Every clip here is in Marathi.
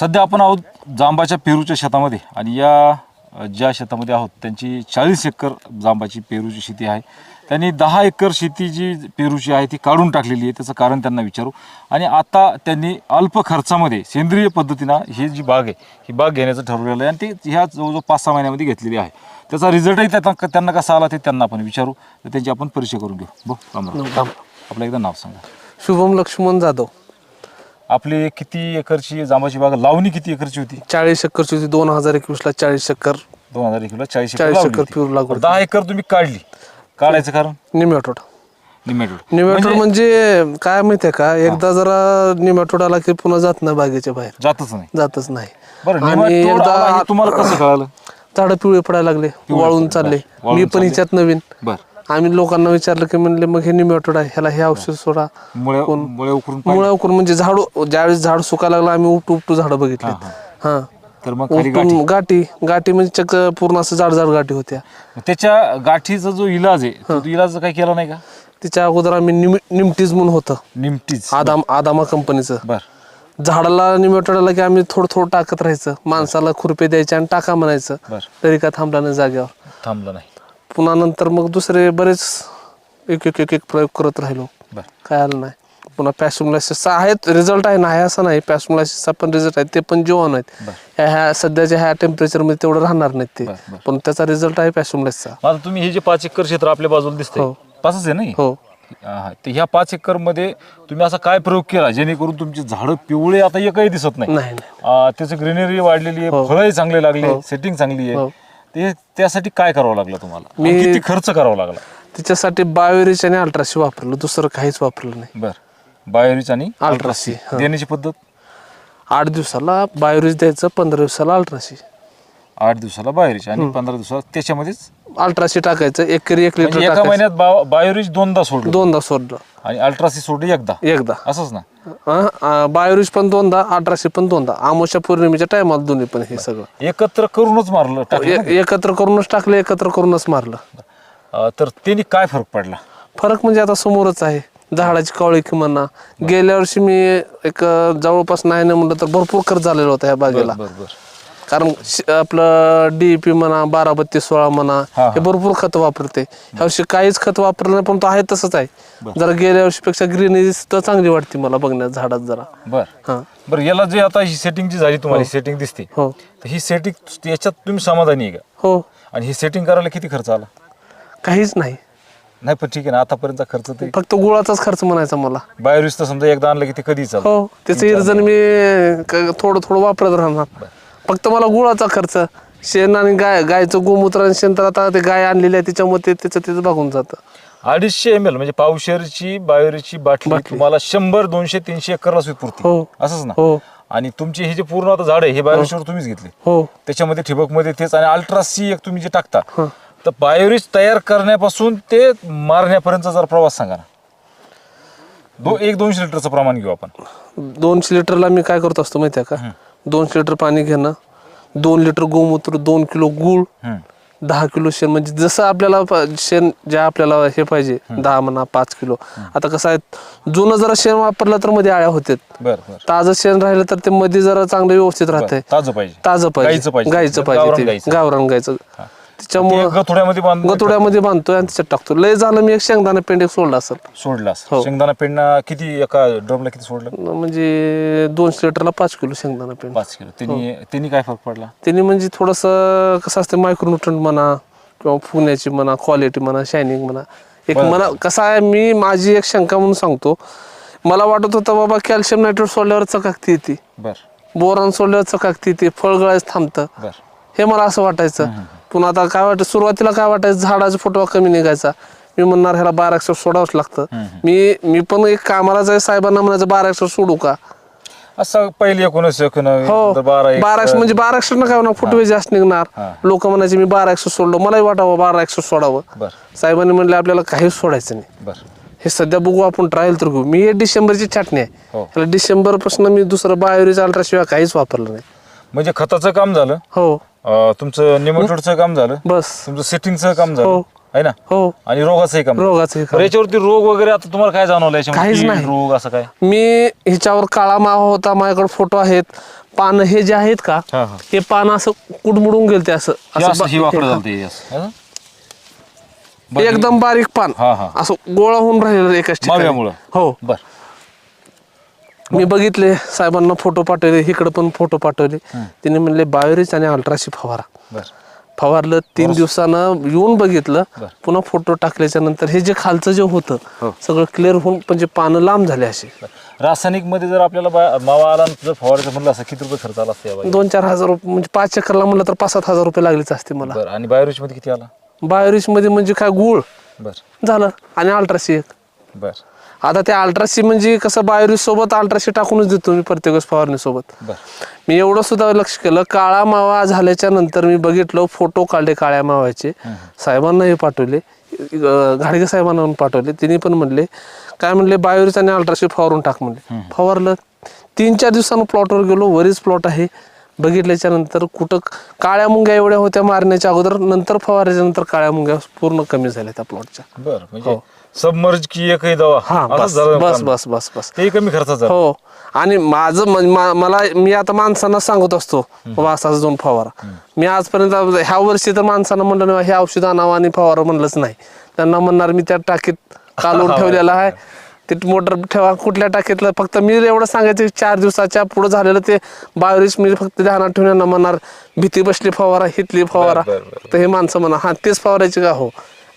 सध्या आपण आहोत जांबाच्या पेरूच्या शेतामध्ये आणि या ज्या शेतामध्ये आहोत त्यांची चाळीस एकर जांबाची पेरूची शेती आहे. त्यांनी दहा एकर शेती जी पेरूची आहे ती काढून टाकलेली आहे. त्याचं कारण त्यांना विचारू. आणि आता त्यांनी अल्प खर्चामध्ये सेंद्रिय पद्धतीनं ही जी बाग आहे ही बाग घेण्याचं ठरवलेलं आहे आणि ती ह्या जवळजवळ पाच सहा महिन्यामध्ये घेतलेली आहे. त्याचा रिझल्टही त्यांना त्यांना कसा आला ते त्यांना आपण विचारू. तर त्यांची आपण परिचय करून घेऊ. बघ. आपलं एकदा नाव सांगा. शुभम लक्ष्मण जाधव. आपली किती एकरची जांबाची बाग लावणी किती एकरची होती? चाळीस एकरची होती दोन हजार एकवीसला चाळीस एकर. दोन हजार एकला चाळीस एकर 40 लावली एकर होती. लागवड बरं, दहा एकर तुम्ही काढली. काढायचं कारण? निमॅटोड. निमेटोड. निमॅटोड म्हणजे काय माहितीये का एकदा जरा निमॅटोड आला की पुन्हा जात नाही बागेच्या बाहेर. जातच नाही. जातच नाही. बरं आणि एकदा आला हे तुम्हाला कसं कळालं? झाडं पिवळे पडायला लागले वाळून चालले. वाळून मी पण चालले. हिच्यात नवीन. बर. आम्ही लोकांना विचारलं की म्हणले मग हे निमॅटोड आहे ह्याला हे औषध सोडा. मुळे उकरून पाहिलं. मुळा उकरून म्हणजे झाडू ज्यावेळेस झाड सुकायला लागलं आम्ही उपटू उपटू झाडं बघितले. हा तर मग खाली उपटून गाठी. गाठी म्हणजे चक्क पूर्ण असं जाड जाड गाठी होत्या. त्याच्या गाठीचा जो इलाज आहे तो इलाज काही केला नाही का? तिच्या अगोदर आम्ही निम निमटीज म्हणून होतं. निमटीच आदाम आदामा कंपनीचं. बर. झाडाला निमटोडाला की आम्ही थोडं थोडं टाकत राहायचं. माणसाला खुरपे द्यायचे आणि टाका म्हणायचं. बर. तरी का थांबला नाही जाग्यावर थांबलं नाही. पुन्हा नंतर मग दुसरे बरेच एक एक एक एक प्रयोग करत राहिलो. बर. काय आलं नाही. पुन्हा पॅशमलायसिसचा आहेत रिझल्ट आहे नाही असं नाही. पॅशमलायसिसचा पण रिझल्ट आहे ते पण जीवन आहेत. ह्या ह्या सध्याच्या ह्या टेम्परेचरमध्ये तेवढं राहणार नाहीत ते. पण त्याचा रिझल्ट आहे पॅशमलायसिसचा आता तुम्ही हे जे पाच एकर क्षेत्र आपल्या बाजूला दिसतंय हो. पाचच आहे नाही? हो. हा, तर ह्या पाच एकरमध्ये तुम्ही असा काय प्रयोग केला जेणेकरून तुमची झाडं पिवळे आता एकही दिसत नाही? नाही नाही. आ, त्याचं ग्रीनरी वाढलेली आहे फळही चांगले लागले सेटिंग चांगली हो. आहे ते त्यासाठी काय करावं लागलं तुम्हाला? मी- आणि किती खर्च करावा लागला? तिच्यासाठी बायोरिच आणि अल्ट्राशी वापरलं. दुसरं काहीच वापरलं नाही. बर. बायोरिच आणि अल्ट्रासी देण्याची पद्धत? आठ दिवसाला बायोरिच द्यायचं पंधरा दिवसाला अल्ट्राशी आठ दिवसाला बायोरिच आणि पंधरा दिवसाला त्याच्यामध्येच अल्ट्राशी टाकायचं एक लिटर म्हणजे एका टाकायचं. महिन्यात बा- बायोरिच दोनदा सोडलं. दोनदा सोडलं. आणि अल्ट्रासी सोडली एकदा. एकदा. असंच ना? अं, बायोरिच पण दोनदा अठराशे पण दोनदा. आमोशा पौर्णिमेच्या टायमाला दोन्ही पण हे सगळं. एकत्र करूनच मारलं टाकलं ना? ए- एकत्र करूनच टाकलं एकत्र करूनच मारलं. अ, तर त्यांनी काय फरक पडला? फरक म्हणजे आता समोरच आहे. झाडाची कावळी की म्हणा. गेल्या वर्षी मी एक अं, जवळपास नाही ना म्हणलं तर भरपूर खर्च झालेला होता ह्या बागेला. बर बर. कारण श- आपलं डीपी म्हणा बारा बत्तीस सोळा म्हणा हा, हा. हे भरपूर खत वापरते. ह्या वर्षी काहीच खत वापरलं नाही पण तो आहे तसंच आहे. जरा गेल्या वर्षीपेक्षा ग्रीनरी सुद्धा चांगली वाटते मला बघण्यात झाडात जरा. बर. हा. बर याला जे आता ही सेटिंग जी झाली तुम्हाला सेटिंग दिसते हो. तर ही सेटिंग याच्यात तुम्ही समाधानी आहे का? हो. आणि ही सेटिंग करायला किती खर्च आला? काहीच नाही. नाही पण ठीक आहे ना आतापर्यंत खर्च ते फक्त गुळाचाच खर्च म्हणायचा मला. बायोरिस तर समजा एकदा आणलं की ते कधी चालतं? हो त्याचं इर्जन मी क- थोडं थोडं वापरत राहणार. फक्त मला गुळाचा खर्च. शेण आणि गाय गायचं गोमूत्र आणि शेण तर आता ते गाय आणलेली आहे त्याच्यामुळे ते त्याचं त्याचं भागून जातं. अडीचशे एम एल म्हणजे पावशेरची बायोरिची बाटली तुम्हाला शंभर दोनशे तीनशे एकरला सुद्धा पुरते. हो. असंच ना? हो. आणि तुमची हे जे पूर्ण आता झाड आहे हे बायोरिचवर तुम्हीच घेतले. हो. त्याच्यामध्ये ठिबकमध्ये तेच आणि अल्ट्रा सी एक तुम्ही जे टाकता तर बायोरिच तयार करण्यापासून ते मारण्यापर्यंतचा जरा प्रवास सांगा ना. दो एक दोनशे लिटरचं प्रमाण घेऊ आपण. दोनशे लिटरला मी काय करत असतो माहिती आहे का? दोनशे लिटर पाणी घेणं दोन लिटर गोमूत्र दोन किलो गूळ. दहा किलो शेण म्हणजे जसं आपल्याला शेण जे आपल्याला हे पाहिजे दहा म्हणा पाच किलो. आता कसं आहे जुनं जरा शेण वापरलं तर मध्ये आळ्या होतात बर ताजं शेण राहिलं तर ते मध्ये जरा चांगलं व्यवस्थित राहतंय. ताजं पाहिजे. ताजं पाहिजे. गावरान पाहिजे गावरान गायचं त्याच्यामुळं गथोड्यामध्ये बांधून गतुड्यामध्ये बांधतोय आणि त्याच्यात टाकतो. लय झालं मी एक शेंगदाणा पेंड एक सोडला असेल. सोडला हो. शेंगदाणा पेंडा किती एका ड्रमला किती सोडलं? म्हणजे दोनशे लिटरला पाच किलो शेंगदाणा पेंड. पाच किलो. त्यांनी त्यांनी काय फरक पडला? त्यांनी म्हणजे थोडंसं कसं असतं मायक्रोन्युट्रंट म्हणा किंवा फुण्याची म्हणा क्वालिटी म्हणा शायनिंग म्हणा. एक म्हणा कसं आहे मी माझी एक शंका म्हणून सांगतो. मला वाटत होतं बाबा कॅल्शियम नायट्रेट सोडल्यावर चकाकती येते. बर. बोरान सोडल्यावर चकाकती येते फळ गळायचं थांबतं. बर. हे मला असं वाटायचं. पुन्हा आता काय वाटतं सुरुवातीला काय वाटायचं झाडाचा फुटवा कमी निघायचा. मी म्हणणार ह्याला बारा एकशे सोडावंच लागतं. मी मी पण एक कामाला जाय साहेबांना म्हणायचं बारा एकशे सोडू का? असं पहिले एकोणीस हो. बारा एकशे म्हणजे बारा एकशे काय होणार फुटवे जास्त निघणार. हा. लोक म्हणायचे मी बारा एकशे सोडलो मलाही वाटावं बारा एकशे सोडावं. साहेबांनी म्हणले आपल्याला काहीच सोडायचं नाही. हे सध्या बघू आपण ट्रायल तर घेऊ मी हे डिसेंबरची छाटणी आहे. हो. त्याला डिसेंबरपासून मी दुसरं बायोरिज अल्ट्राशिवाय काहीच वापरलं नाही. म्हणजे खताचं काम झालं? हो. अं, तुमचं निमोटोडचं काम झालं बस तुमचं सेटिंगचं काम झालं हो. आहे ना हो आणि रोगाचंही काम झालं. रोगाचं. याच्यावरती रोग वगैरे आता तुम्हाला काय जाणवलं याच्यामध्ये? काहीच कीड, नाही. रोग असं काय मी ह्याच्यावर काळा मावा होता माझ्याकडे फोटो आहेत पानं हे जे आहेत का हा, हा. हे पानं असं कुडमुडून गेलते असं हे असं असं बा- ही वाकडं हे- झालं ते असं. हं? बरं, एकदम बारीक पान हा, हा. असं गोळा होऊन राहिलेलं एकाच ठिकाणी माव्यामुळं? हो बर मी बघितले साहेबांना फोटो पाठवले इकडे पण फोटो पाठवले. तिने म्हणले बायोरिच आणि अल्ट्राशी फवारा. फवारलं तीन दिवसानं येऊन बघितलं. पुन्हा फोटो टाकल्याच्या नंतर हे जे खालचं जे होतं हो. सगळं क्लिअर होऊन म्हणजे पानं लांब झाले असे. रासायनिकमध्ये जर आपल्याला मावा आला जर फवारायचं म्हणलं असं किती रुपये खर्च आला असते? दोन चार हजार रुपये म्हणजे पाच चक्करला म्हणलं तर पाच सात हजार रुपये लागलेच असते मला. आणि बायोरिच मध्ये किती आला? बायोरिच मध्ये म्हणजे काय गुळ बर. झालं आणि अल्ट्रासी एक. बर. आता त्या अल्ट्रासी म्हणजे कसं बायोरिच सोबत अल्ट्रासी टाकूनच देतो मी प्रत्येक वेळेस फवारणी सोबत. मी एवढं सुद्धा लक्ष केलं. काळा मावा झाल्याच्यानंतर मी बघितलं फोटो काढले काळ्या मावाचे साहेबांना हे पाठवले. घाडगे साहेबांना पाठवले. तिने पण म्हणले काय म्हणले बायोरिच आणि अल्ट्राशी फवारून टाक म्हणले. फवारलं. तीन चार दिवसानं प्लॉटवर गेलो. वरीच प्लॉट आहे. बघितल्याच्या नंतर कुठं काळ्या मुंग्या एवढ्या होत्या मारण्याच्या अगोदर नंतर फवारायच्या नंतर काळ्या मुंग्या पूर्ण कमी झाल्या त्या प्लॉटच्या बर म्हणजे सबमर्ज की एकही दवा हा असंच बस झालं बस काम. बस बस बस. तेही कमी खर्चात झालं. हो. आणि माझं मा- मला मी आता माणसांना सांगत असतो बाबा असा जाऊन फवारा. मी आजपर्यंत ह्या वर्षी तर माणसांना म्हणलं नाही हे औषध आणावं आणि फवारा म्हणलंच नाही. त्यांना म्हणणार मी त्या टाकीत कालवून ठेवलेला आहे. ते मोटर ठेवा कुठल्या टाकीतलं फक्त मी एवढं सांगायचं चार दिवसाच्या पुढे झालेलं ते बायोरिच मी फक्त ध्यानात ठेवून यांना म्हणणार भीती बसली फवारा हितली फवारा तर हे माणसं म्हणा हा तेच फवारायचे का हो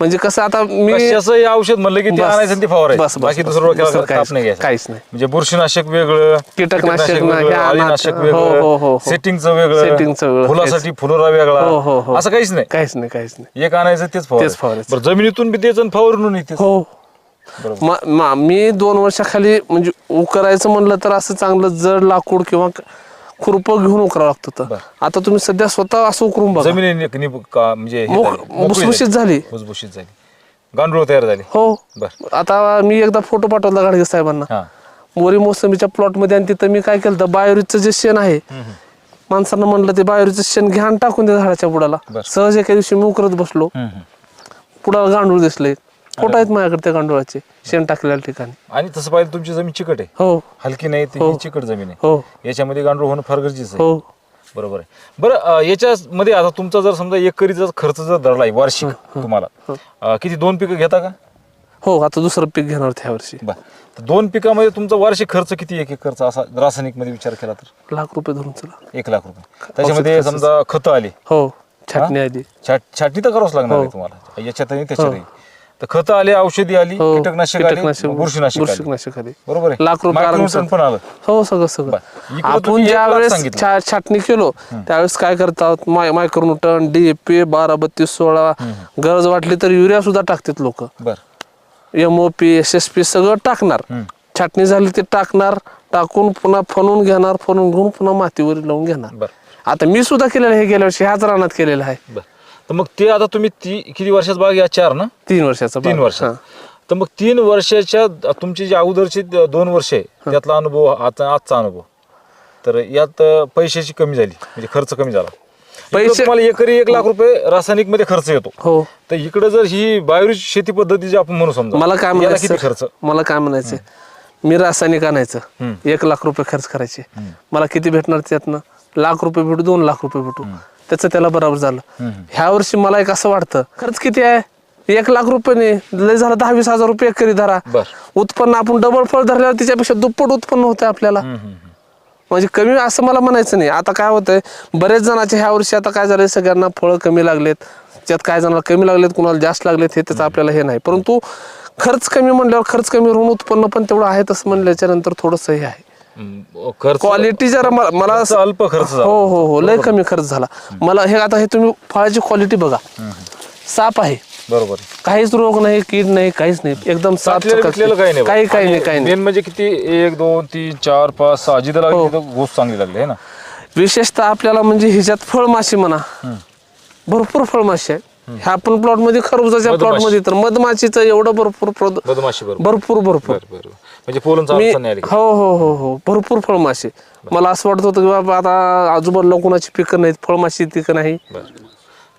म्हणजे कसं आता मी हे औषध म्हणलं की ते. आणायचं ते फवारायचं बस, बस, बाकी बस. दुसरं डोक्याला काहीच- ताप नाही घ्यायचा काहीच नाही. म्हणजे बुरशीनाशक वेगळं कीटकनाशक नाही, वेगळं हे अळीनाशक हो, हो, वेगळं हो. सेटिंगचं वेगळं सेटिंगचं वेगळं. फुलासाठी फुलोरा वेगळा हो, हो, हो. असं काहीच नाही काहीच नाही काहीच नाही एक आणायचं तेच फवारायचं फवारायचं. बरं जमिनीतून बी तेच आणि फवारून येतेच हो. म- म- मी दोन वर्षाखाली म्हणजे उकरायचं म्हणलं तर असं चांगलं जड लाकूड किंवा खुरपं घेऊन उकरावं लागत होतं. बरं. आता तुम्ही सध्या स्वतः असं उकरून बघा. जमिनी नि- नि- का- म्हणजे हे मोक- झाली, मोकळी भुसभुशीत झाली. भुसभुशीत झाली. गांडूळ तयार झाली. हो. बर. आता मी एकदा फोटो पाठवला गाडगे साहेबांना. हा. मोरी मोसंबीच्या प्लॉटमध्ये आणि तिथं मी काय केलं बायोरिजचं जे शेण आहे माणसांना म्हणलं ते बायोरिजचं शेण घ्या आणि टाकून दे झाडाच्या बुडाला. बरं. सहज एका दिवशी मी उकरत बसलो. हम्म, हम्म. पुढाला गांडूळ दिसले फोटो आहेत माझ्याकडे त्या गांडुळाचे? शेण टाकलेल्या ठिकाणी. आणि तसं पाहिजे तुमची जमीन चिकट आहे. हो. हलकी नाही ती हो. चिकट जमीन आहे. हो. याच्यामध्ये गांडूळ होणं फार गरजेचं आहे. हो. बरोबर आहे. बरं अं, याच्यामध्ये आता तुमचा जर समजा एकरीचा खर्च जर धरलाय वार्षिक तुम्हाला अं, किती दोन पिकं घेता का? हो आता दुसरं पीक घेणार होते ह्या वर्षी बर. तर दोन पिकामध्ये तुमचा वार्षिक खर्च किती एक एकरचा? असा रासायनिकमध्ये विचार केला तर. लाख रुपये धरून चला. एक लाख रुपये. त्याच्यामध्ये समजा खतं आली. हो छाटणी आली. छाट छाटणी तर करावंच लागणार आहे हो. तुम्हाला. याच्यात त्याच्यातही. तर खतं आली औषधी आली हो कीटकनाशक आली कीटकनाशक बुरशीनाशक आली. बुरशीनाशक आली. बरोबर आहे? लाख रुपये. पण आलं. हो सगळं सगळं. इकडं आपण तुम्ही एक ज्या लाख वेळेस सांगितलं. छा- छाटणी केलो त्यावेळेस काय करतात? माय मायक्रोन्यूटन डीएपी बारा बत्तीस सोळा. गरज वाटली तर युरिया सुद्धा टाकतात लोक. बर. M O P S S P सगळं टाकणार. हम्म. छाटणी झाली ते टाकणार टाकून पुन्हा फणून घेणार फणून घेऊन पुन्हा मातीवर लावून घेणार. बर. आता मी सुद्धा केलेलं आहे हे गेल्या वर्षी ह्याच रानात केलेलं आहे. बर. तर मग ते आता तुम्ही ती किती वर्षात बाग या चार ना? तीन वर्षाचा तीन हा. तर मग तीन वर्षाच्या तुमची जी अगोदरची दोन वर्ष आहे त्यातला अनुभव आता आजचा अनुभव. तर यात पैशाची कमी झाली म्हणजे खर्च कमी झाला. पैसे- तुम्हाला एकरी एक लाख रुपये रासायनिकमध्ये खर्च येतो. हो. तर इकडे जर ही बायोरिच शेती पद्धती जी आपण म्हणू समजा मला काय याला म्हणायचं? खर्च? मला काय म्हणायचं? मी रासायनिक आणायचं. एक लाख रुपये खर्च करायचे. मला किती भेटणार त्यातनं? लाख रुपये भेटू दोन लाख रुपये भेटू. त्याचं त्याला बरोबर झालं. ह्या वर्षी मला एक असं वाटतं खर्च किती आहे? एक लाख रुपये लय झालं दहा वीस हजार रुपये एकरी धरा. उत्पन्न आपण डबल फळ धरल्यावर त्याच्यापेक्षा दुप्पट उत्पन्न होतं आपल्याला. म्हणजे कमी असं मला म्हणायचं नाही. आता काय होतंय बरेच जणांचे ह्या वर्षी आता काय झालंय सगळ्यांना फळं कमी लागलेत. त्यात काय जणांना कमी लागलेत कुणाला जास्त लागलेत हे त्याचं आपल्याला हे नाही. परंतु खर्च कमी म्हणल्यावर खर्च कमी राहून उत्पन्न पण तेवढं आहे तसं म्हणल्याच्या नंतर थोडंसं हे आहे. खर्च क्वालिटी जरा मला मला खर्च अल्प खर्च झाला. हो हो हो लय कमी खर्च झाला. मला हे आता हे तुम्ही फळाची क्वालिटी बघा. साप आहे. बरोबर. काहीच रोग नाही कीड नाही काहीच नाही. एकदम साफ बिटलेलं काही नाही काही काही नाही काही नाही. मेन म्हणजे किती? एक दोन तीन चार पाच सहा. जिथं हो. गोष्ट चांगली लागली आहे ना? विशेषतः आपल्याला म्हणजे ह्याच्यात फळमाशी म्हणा. भरपूर फळमाशी आहे. ह्या आपण प्लॉटमध्ये खरबुजाच्या. प्लॉटमध्ये तर मधमाशीचं एवढं भरपूर भरपूर भरपूर. म्हणजे हो हो हो हो. भरपूर फळमाशी. मला असं वाटत होतं की बाबा आता आजूबाजूला कोणाची पिकं नाहीत फळमाशी पिकं नाही?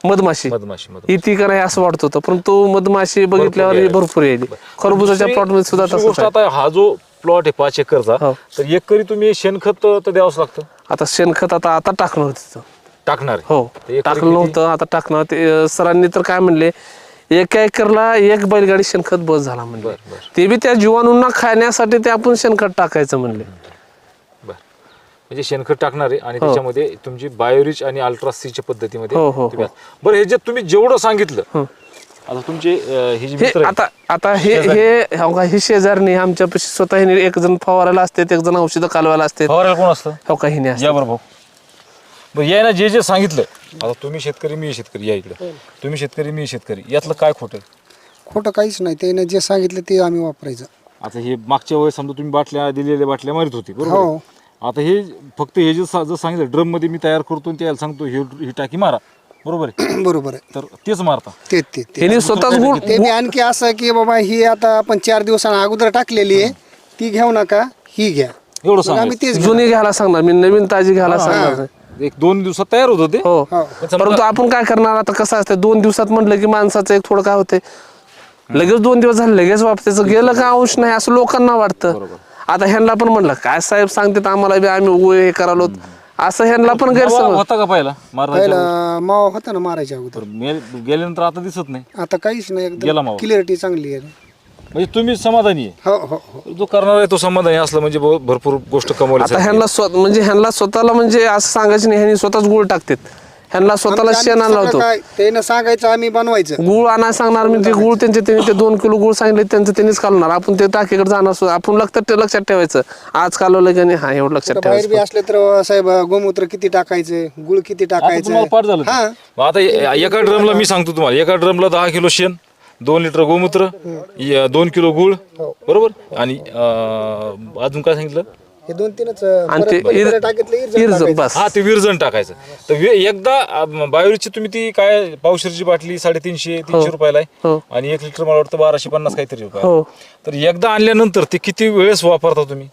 मधमाशी. मधमाशी ही पिकं नाही असं वाटत होतं परंतु मधमाशी बघितल्यावर. भरपूर यायली. खरबुजाच्या प्लॉटमध्ये सुद्धा हा जो प्लॉट आहे पाच एकरचा हो. तर एकरी तुम्ही शेणखत तर द्यावंच लागतं. आता शेणखत आता आता टाकणार होतं तिथं टाकणार. हो एकरी टाकलं किती? नव्हतं आता टाकणार. ते अं, सरांनी तर काय म्हणले एका एकरला एक बैलगाडी शेणखत बस झाला म्हणले. बरं, बरं. ते बी त्या जीवाणूंना खाण्यासाठी ते आपण शेणखत टाकायचं म्हणले. बर. म्हणजे शेणखत टाकणार आहे आणि त्याच्यामध्ये तुमची बायोरिच आणि अल्ट्रासीच्या पद्धतीमध्ये हो, हो, तुम्ही आज- बरं हे जे तुम्ही जेवढं सांगितलं आता तुमचे अं, हे जे हे मित्र आहेत, आता आता हे हे हो का, हे शेजारणी आमच्या स्वतः हिने एक जण फवारायला असते एक जण औषधं कालवायला असते. फवारायला कोण असतं? हो का हिने असते. या बरं भाऊ बरं या ना जे जे सांगितलं. आता तुम्ही शेतकरी मी शेतकरी या इकडे. तुम्ही शेतकरी मी शेतकरी. यातलं काय खोटं? आहे? खोटं काहीच नाही. त्याने जे सांगितलं ते आम्ही वापरायचं. आता हे मागच्या वेळेस समजा तुम्ही बाटल्या दिलेल्या बाटल्या मारित होती बरोबर हो. आहे? आता हे फक्त हे जे सा- जर सांगितलं ड्रममध्ये मी तयार करतो आणि त्याला सांगतो हे ही टाकी मारा. बरोबर आहे? बरोबर आहे. तर तेच मारता. ते ते ते हिने स्वतःच गुळ ते बी आणखी असं की बाबा ही आता आपण चार दिवसांना अगोदर टाकलेली आहे. ती घेऊ नका ही घ्या. एवढं मग सांगायचं. आम्ही तेच घेऊ. जुनी घ्यायला सांगणार. मी नवीन ताजी घ्यायला सांगणार. नाही. एक दोन दिवसात तयार होत होते. हो. परंतु आपण काय करणार आता कसं असतं दोन दिवसात म्हटलं की माणसाचं एक थोडं काय होते लगेच दोन दिवस झाले लगेच वापरायचं. गेलं का अंश नाही असं लोकांना वाटतं. आता ह्यांना पण म्हणलं काय साहेब सांगतात आम्हाला बी आम्ही उ- हे करालो असं ह्यांना पण गैरसमज. होता का पहिला? मारता पहिला मावा होता ना मारायच्या अगोदर. गेल्यानंतर आता दिसत नाही. आता काहीच नाही गेला एकदम मावा. क्लिअरिटी चांगली आहे. म्हणजे तुम्ही समाधानी आहे. हो हो हो. जो करणार आहे तो समाधानी असला म्हणजे बहुत- भरपूर गोष्ट कमवली आता ह्यांना म्हणजे ह्यांना स्वतःला म्हणजे असं सांगायचं नाही ह्यांनी स्वतःच गुळ टाकतात. ह्यांना स्वतःला शेण आम्ही आणला सगळं होतो काय त्यानं सांगायचं आम्ही बनवायचं. गुळ आणायला सांगणार मी ते गुळ त्यांचे त्यांनी ते दोन किलो गुळ सांगितले त्यांचं त्यांनीच कालवणार आपण ते टाकीकडे जाणार सु- आपण लक्षात लक्षात ठेवायचं. आज कालवलं की नाही हा एवढं लक्षात कुठं बाहेर बी ठेवायचं. असले तर साहेब गोमूत्र किती टाकायचं गुळ किती आता टाकायचं? तुम्हाला पाठ झालं. ते. हा. मग आता ए- एका ड्रमला मी सांगतो तुम्हाला एका ड्रमला दहा किलो शेण दोन लिटर गोमूत्र य- दोन किलो गुळ बरोबर? आणि अं, अजून काय सांगितलं? हे दोन तीनच आणि ते परत इर- पलीकडे टाकीतलं इरजण इरजण, टाकायचं. बस. हा ते विरजण टाकायचं. तर वे- एकदा बायोरीची तुम्ही ती काय पावशेरची बाटली साडेतीनशे तीनशे रुपयाला हो. आहे आणि एक लिटर मला वाटतं बाराशे पन्नास काहीतरी रुपये. हो. तर एकदा आणल्यानंतर ते किती वेळेस वापरता तुम्ही?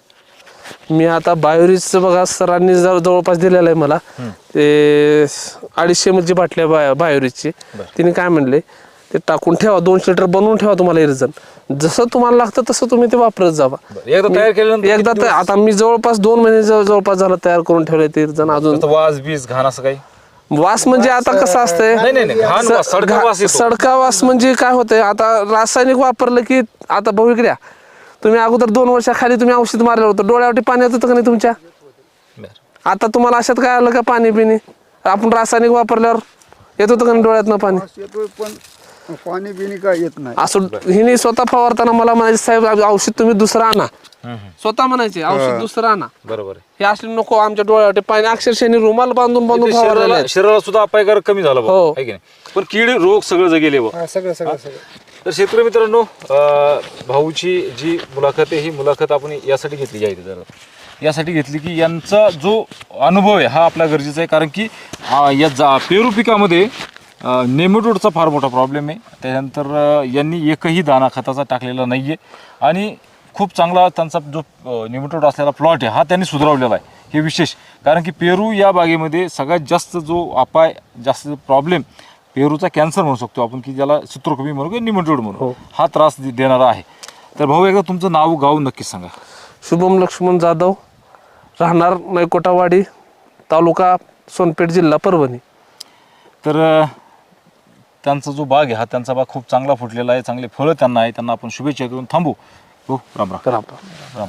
मी आता बायोरिजचं बघा सरांनी जवळ- जवळपास दिलेलं आहे मला ते अडीचशे म्हणजे बाटल्या बाय बायोरिजची तिने काय म्हणले ते टाकून ठेवा दोनशे लिटर बनवून ठेवा तुम्हाला इरजन जसं तुम्हाला लागतं तसं तुम्ही ते वापरत जावा. एकदा तयार केल्यानंतर एकदा तर आता मी जवळपास दोन महिने जवळ- जवळपास झालं तयार करून ठेवले ते इरजन अजून. वास बीज घाण असं काही? वास म्हणजे आता कसं असतंय? नाही नाही नाही घाण वास सडका वास येतो. सडका वास म्हणजे काय होतंय? आता रासायनिक वापरलं की आता भाऊ इकड्या तुम्ही अगोदर दोन वर्षाखाली तुम्ही औषध मारलं होतं. डोळ्यावरती पाणी येत होतं का नाही तुमच्या? बरं. आता तुम्हाला अशात काय आलं का पाणी पिणी आपण रासायनिक वापरल्यावर येत होतं का नाही डोळ्यातनं पाणी? येतोय पण पाणी बिणी काय येत नाही. असं हिने स्वतः फवारताना मला म्हणायचे साहेब औषध तुम्ही दुसरं आणा. स्वतः म्हणायचे औषध दुसरं आणा. बरोबर आहे. हे असले नको आमच्या डोळ्यावरती पाणी अक्षरशः हिने रुमाल बांधून बांधून ते फवारलेले शरीराला सुद्धा अपायकारक कमी झाला हो. आहे की नाही? पण कीड रोग सगळं जे गेले बा हा, सगळं सगळं सगळं. तर शेतकरी मित्रांनो अं, भाऊची जी मुलाखत आहे ही मुलाखत आपण यासाठी घेतली आहे जरा. यासाठी घेतली की यांचा जो अनुभव आहे हा आपला गरजेचा आहे. कारण की अं, या जा पेरू पिकामध्ये नेमटोडचा फार मोठा प्रॉब्लेम आहे. त्यानंतर यांनी एकही दाणा खताचा टाकलेला नाही आहे आणि खूप चांगला त्यांचा जो नेमटोड असलेला प्लॉट आहे हा त्यांनी सुधारवलेला आहे. हे विशेष. कारण की पेरू या बागेमध्ये सगळ्यात जास्त जो अपाय जास्त प्रॉब्लेम पेरूचा कॅन्सर म्हणू शकतो आपण की ज्याला सूत्रकमी म्हणू किंवा निमटोड म्हणू. हा. त्रास दे- देणारा आहे. तर भाऊ एकदा तुमचं नाव गाव नक्कीच सांगा. शुभम लक्ष्मण जाधव. राहणार मैकोटावाडी तालुका सोनपेठ जिल्हा परभणी. तर त्यांचा जो बाग आहे हा त्यांचा बाग खूप चांगला फुटलेला आहे चांगले फळं त्यांना आहे त्यांना आपण शुभेच्छा करून थांबू. हो राम राम. आपण राम.